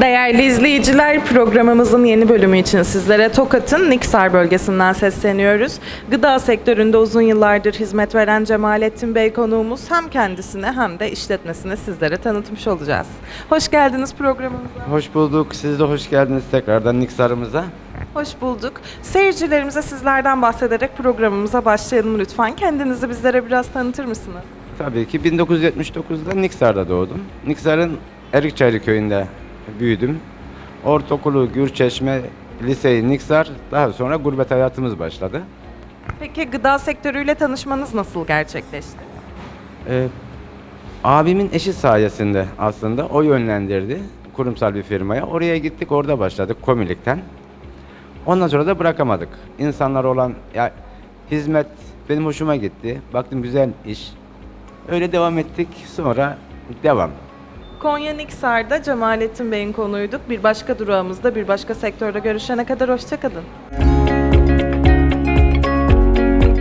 Değerli izleyiciler, programımızın yeni bölümü için sizlere Tokat'ın Niksar bölgesinden sesleniyoruz. Gıda sektöründe uzun yıllardır hizmet veren Cemalettin Bey konuğumuz hem kendisine hem de işletmesini sizlere tanıtmış olacağız. Hoş geldiniz programımıza. Hoş bulduk. Siz de hoş geldiniz tekrardan Niksar'ımıza. Hoş bulduk. Seyircilerimize sizlerden bahsederek programımıza başlayalım lütfen. Kendinizi bizlere biraz tanıtır mısınız? Tabii ki 1979'da Niksar'da doğdum. Niksar'ın Erikçaylı köyünde büyüdüm. Ortaokulu Gürçeşme, liseyi Niksar, daha sonra gurbet hayatımız başladı. Peki gıda sektörüyle tanışmanız nasıl gerçekleşti? Ee, abimin eşi sayesinde aslında o yönlendirdi kurumsal bir firmaya. Oraya gittik, orada başladık komilikten. Ondan sonra da bırakamadık. İnsanlar olan ya hizmet benim hoşuma gitti. Baktım güzel iş. Öyle devam ettik. Sonra devam. Konya Niksar'da Cemalettin Bey'in konuyduk. Bir başka durağımızda bir başka sektörde görüşene kadar hoşçakalın.